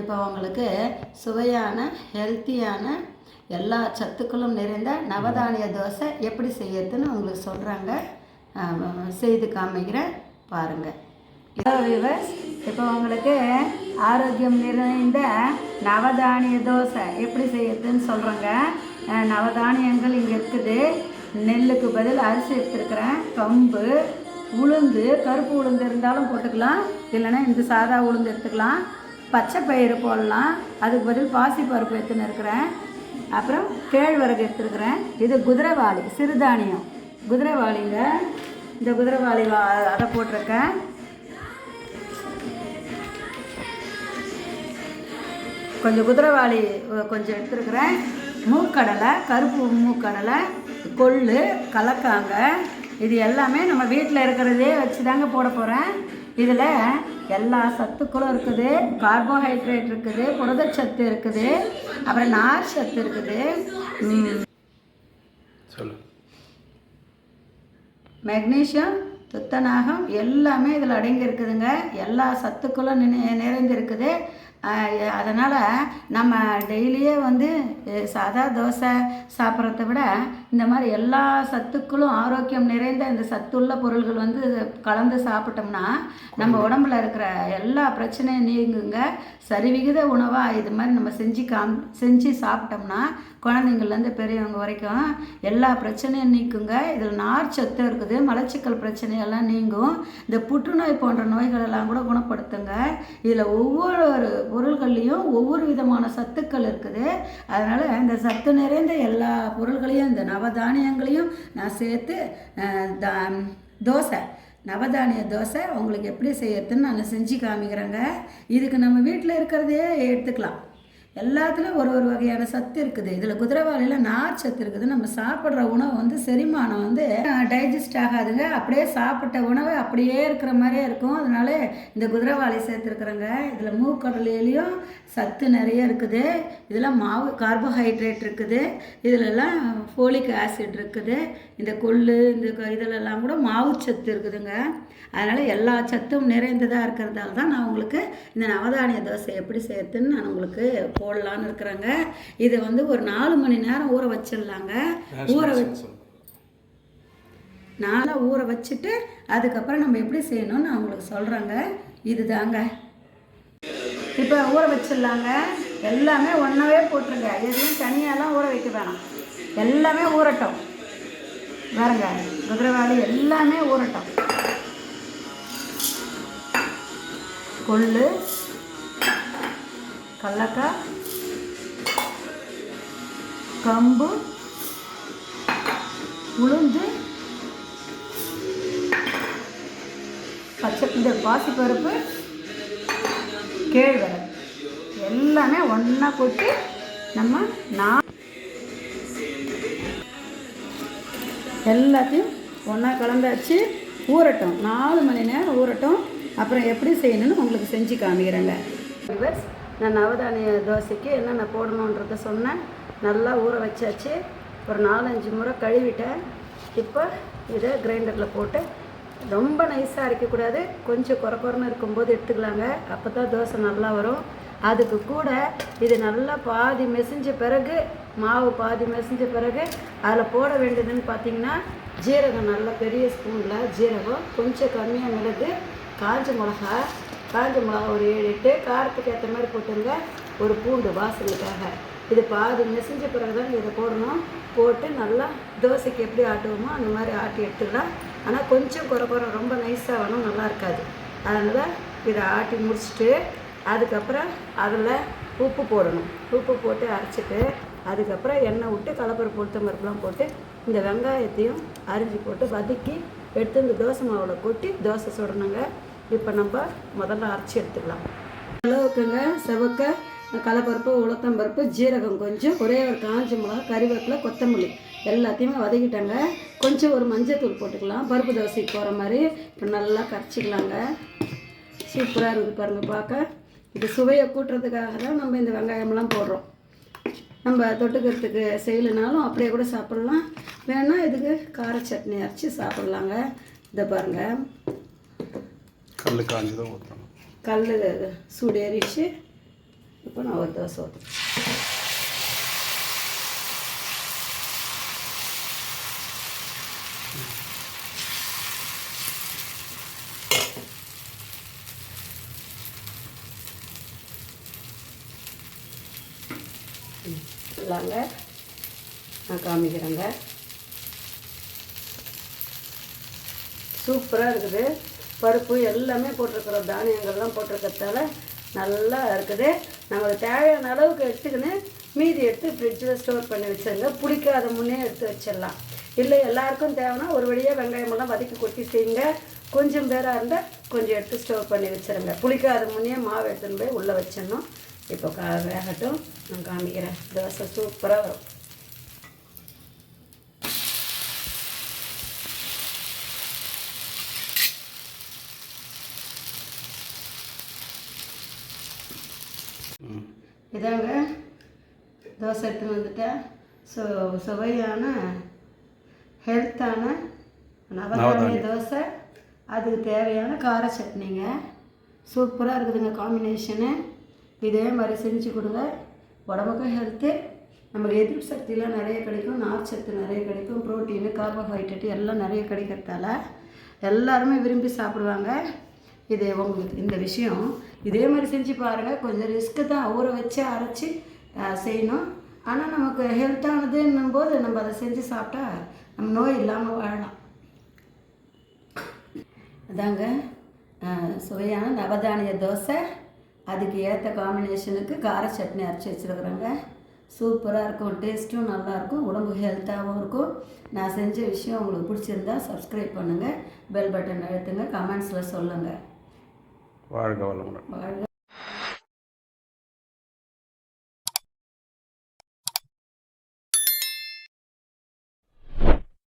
இப்போ உங்களுக்கு சுவையான ஹெல்த்தியான எல்லா சத்துக்களும் நிறைந்த நவதானிய தோசை எப்படி செய்யறதுன்னு உங்களுக்கு சொல்கிறாங்க செய்து காமிக்கிறேன் பாருங்கள் விவர்ஸ் இப்போ உங்களுக்கு ஆரோக்கியம் நிறைந்த நவதானிய தோசை எப்படி செய்யறதுன்னு சொல்கிறேங்க நவதானியங்கள் இங்கே இருக்குது. நெல்லுக்கு பதில் அரிசி எடுத்துருக்குறேன். கம்பு உளுந்து கருப்பு உளுந்து இருந்தாலும் போட்டுக்கலாம். இல்லைன்னா இந்த சாதா உளுந்து எடுத்துக்கலாம். பச்சை பயிறு போடலாம். அதுக்கு பதில் பாசி பருப்பு எடுத்துன்னு இருக்கிறேன். அப்புறம் கேழ்வரகு எடுத்துருக்குறேன். இது குதிரைவாளி சிறுதானியம். குதிரைவாளிங்க இந்த குதிரைவாளி அதை போட்டிருக்கேன். கொஞ்சம் குதிரைவாளி கொஞ்சம் எடுத்துருக்குறேன். மூக்கடலை கருப்பு மூக்கடலை கொள்ளு கலக்காங்க. இது எல்லாமே நம்ம வீட்டில் இருக்கிறதே வச்சு தாங்க போட போகிறேன் இதில் எல்லா சத்துக்களும் இருக்குது. கார்போஹைட்ரேட் இருக்குது புரதச்சத்து இருக்குது. அப்புறம் நார் சத்து இருக்குது. மெக்னீஷியம் துத்தநாகம் எல்லாமே இதில் அடங்கி இருக்குதுங்க எல்லா சத்துக்களும் நினை நிறைந்திருக்குது. அதனால் நம்ம டெய்லியே வந்து சாதா தோசை சாப்பிட்றத விட இந்த மாதிரி எல்லா சத்துக்களும் ஆரோக்கியம் நிறைந்த இந்த சத்துள்ள பொருள்கள் வந்து கலந்து சாப்பிட்டோம்னா நம்ம உடம்புல இருக்கிற எல்லா பிரச்சனையும் நீங்குங்க. சரிவிகித உணவாக இது மாதிரி நம்ம செஞ்சு காம் செஞ்சு சாப்பிட்டோம்னா குழந்தைங்கள்லேருந்து பெரியவங்க வரைக்கும் எல்லா பிரச்சனையும் நீக்குங்க. இதில் நார் சத்து இருக்குது மலச்சிக்கல் பிரச்சனையெல்லாம் நீங்கும். இந்த புற்றுநோய் போன்ற நோய்கள் எல்லாம் கூட குணப்படுத்துங்க. இதில் ஒவ்வொரு பொருள்கள்லேயும் ஒவ்வொரு விதமான சத்துக்கள் இருக்குது. அதனால் இந்த சத்து நிறைந்த எல்லா பொருள்களையும் இந்த நவதானியங்களையும் நான் சேர்த்து தோசை நவதானிய தோசை உங்களுக்கு எப்படி செய்யறதுன்னு நான் செஞ்சு காமிக்கிறேங்க. இதுக்கு நம்ம வீட்டில் இருக்கிறதையே எடுத்துக்கலாம். எல்லாத்துலேயும் ஒரு ஒரு வகையான சத்து இருக்குது. இதில் குதிரைவாளியில் நார் சத்து இருக்குது. நம்ம சாப்பிட்ற உணவு வந்து செரிமானம் வந்து டைஜஸ்ட் ஆகாதுங்க. அப்படியே சாப்பிட்ட உணவு அப்படியே இருக்கிற மாதிரியே இருக்கும். அதனால இந்த குதிரைவாளி சேர்த்துருக்குறேங்க. இதில் மூக்கடலையிலையும் சத்து நிறைய இருக்குது. இதில் மாவு கார்போஹைட்ரேட் இருக்குது. இதிலெல்லாம் ஃபோலிக் ஆசிட் இருக்குது. இந்த கொள்ளு இந்த க- இதிலெல்லாம் கூட மாவு சத்து இருக்குதுங்க. அதனால் எல்லா சத்தும் நிறைந்ததாக இருக்கிறதால தான் நான் உங்களுக்கு இந்த நவதானிய தோசை எப்படி சேர்த்துன்னு நான் உங்களுக்கு போடலான்னு இருக்கிறேங்க. இதை வந்து ஒரு நாலு மணி நேரம் ஊற வச்சிடலாங்க. ஊற வச்சு நாளாக ஊற வச்சுட்டு அதுக்கப்புறம் நம்ம எப்படி செய்யணும்னு நான் உங்களுக்கு சொல்கிறேங்க இதுதாங்க. இப்போ ஊற வச்சிடலாங்க. எல்லாமே ஒன்றாவே போட்டுருங்க. எதுவும் தனியாலாம் ஊற வைக்க வேணாம். எல்லாமே ஊறட்டும். பாருங்க குதிரைவாளி எல்லாமே ஊறட்டும். கொள்ளு கடலக்காய் கம்பு உளுந்து பச்சை இந்த பாசிப்பருப்பு கேழ்வரை எல்லாமே ஒன்றா போட்டு நம்ம நான் எல்லாத்தையும் ஒன்றா கலந்தாச்சு. ஊறட்டும். நாலு மணி நேரம் ஊறட்டும். அப்புறம் எப்படி செய்யணும்னு உங்களுக்கு செஞ்சு காமிக்கிறேங்க. நான் நவதானிய தோசைக்கு என்னென்ன போடணுன்றத சொன்னேன். நல்லா ஊற வச்சாச்சு. ஒரு நாலஞ்சு முறை கழுவிட்டேன். இப்போ இதை கிரைண்டரில் போட்டு ரொம்ப நைஸாக அரைக்கக்கூடாது. கொஞ்சம் குறை குறைன்னு இருக்கும்போது எடுத்துக்கலாங்க. அப்போ தான் தோசை நல்லா வரும். அதுக்கு கூட இது நல்லா பாதி மெசிஞ்ச பிறகு மாவு பாதி மெசிஞ்ச பிறகு அதில் போட வேண்டியதுன்னு பார்த்தீங்கன்னா ஜீரகம் நல்ல பெரிய ஸ்பூனில் ஜீரகம் கொஞ்சம் கம்மியாக மிளகு காஞ்ச மிளகா காஞ்ச மிளகா ஒரு ஏழு எட்டு காரத்துக்கு ஏற்ற மாதிரி போட்டுருங்க. ஒரு பூண்டு வாசலுக்காக இது பாதி நெசிஞ்ச பிறகு தான் இதை போடணும். போட்டு நல்லா தோசைக்கு எப்படி ஆட்டுவோமோ அந்த மாதிரி ஆட்டி எடுத்துக்கலாம் ஆனால் கொஞ்சம் குறை குறை ரொம்ப நைஸாக வேணும் நல்லா இருக்காது. அதனால் இதை ஆட்டி முடிச்சுட்டு அதுக்கப்புறம் அதில் உப்பு போடணும். உப்பு போட்டு அரைச்சிட்டு அதுக்கப்புறம் எண்ணெய் விட்டு கடலப்பருப்பு உளுத்தம் பருப்புலாம் போட்டு இந்த வெங்காயத்தையும் அரிஞ்சு போட்டு வதக்கி எடுத்து இந்த தோசை மாவில் கொட்டி தோசை சுடணுங்க. இப்போ நம்ம முதல்ல அரைச்சி எடுத்துக்கலாம். அளவுக்குங்க செவக்க கடலப்பருப்பு உளுத்தம்பருப்பு ஜீரகம் கொஞ்சம் ஒரே ஒரு காஞ்ச மிளகா கறிவேப்பிலை கொத்தமல்லி எல்லாத்தையுமே வதக்கிட்டாங்க. கொஞ்சம் ஒரு மஞ்சத்தூள் போட்டுக்கலாம். பருப்பு தோசைக்கு போகிற மாதிரி இப்போ நல்லா கரைச்சிக்கலாங்க. சூப்பராக இருக்குது பாருங்கள் பார்க்க. இது சுவையை கூட்டுறதுக்காக தான் நம்ம இந்த வெங்காயம்லாம் போடுறோம். நம்ம தொட்டுக்கிறதுக்கு செய்யலைனாலும் அப்படியே கூட சாப்பிட்லாம். வேணால் இதுக்கு கார சட்னி அரைச்சி சாப்பிட்லாங்க. இதை பாருங்கள் கல் காஞ்சதும் ஊற்றணும் கல் சூடு ஏறிச்சு இப்போ நான் ஒரு தோசை ஊற்றுறேன் இல்லாங்க நான் காமிக்கிறேங்க சூப்பராக இருக்குது பருப்பு எல்லாமே போட்டிருக்கிறோம். தானியங்கள்லாம் போட்டிருக்கிறதால நல்லா இருக்குது. நமக்கு தேவையான அளவுக்கு எடுத்துக்கின்னு மீதி எடுத்து ஃப்ரிட்ஜில் ஸ்டோர் பண்ணி வச்சுருங்க. பிடிக்காத முன்னே எடுத்து வச்சிடலாம். இல்லை எல்லாருக்கும் தேவைன்னா ஒரு வழியாக வெங்காயமெல்லாம் வதக்கி கொட்டி செய்யுங்க. கொஞ்சம் பேராக இருந்தால் கொஞ்சம் எடுத்து ஸ்டோர் பண்ணி வச்சுருங்க. புளிக்காத முன்னே மாவு எடுத்துன்னு போய் உள்ளே வச்சிடணும். இப்போ கா வேகட்டும். நான் காமிக்கிறேன். தோசை சூப்பராக வரும். இதாங்க. தோசை எடுத்துன்னு வந்துட்டேன். ஸோ சுவையான ஹெல்த்தான நவதானிய. தோசை. அதுக்கு தேவையான கார சட்னிங்க. சூப்பராக இருக்குதுங்க காம்பினேஷனு இதே மாதிரி செஞ்சு கொடுங்க. உடம்புக்கும் ஹெல்த்து நமக்கு எதிர்ப்பு சக்திலாம் நிறைய கிடைக்கும். நார் சத்து நிறைய கிடைக்கும். ப்ரோட்டீனு கார்போஹைட்ரேட் எல்லாம் நிறைய கிடைக்கிறதால எல்லாருமே விரும்பி சாப்பிடுவாங்க. இது உங்களுக்கு இந்த விஷயம். இதே மாதிரி செஞ்சு பாருங்கள் கொஞ்சம் ரிஸ்க்கு தான் ஊற வச்சு அரைச்சி செய்யணும். ஆனால் நமக்கு ஹெல்த்தானதுன்னும் போது நம்ம அதை செஞ்சு சாப்பிட்டா நம்ம நோய் இல்லாமல் வாழலாம். அதாங்க சுவையான நவதானிய தோசை. அதுக்கு ஏற்ற காம்பினேஷனுக்கு கார சட்னி அரைச்சி வச்சுருக்குறேங்க. சூப்பராக இருக்கும். டேஸ்ட்டும் நல்லாயிருக்கும் உடம்பு ஹெல்த்தாகவும் இருக்கும். நான் செஞ்ச விஷயம் உங்களுக்கு பிடிச்சிருந்தா சப்ஸ்கிரைப் பண்ணுங்கள் பெல் பட்டன் அழுத்துங்க. கமெண்ட்ஸில் சொல்லுங்கள் வாழ்க வளமுடன். வாழ்க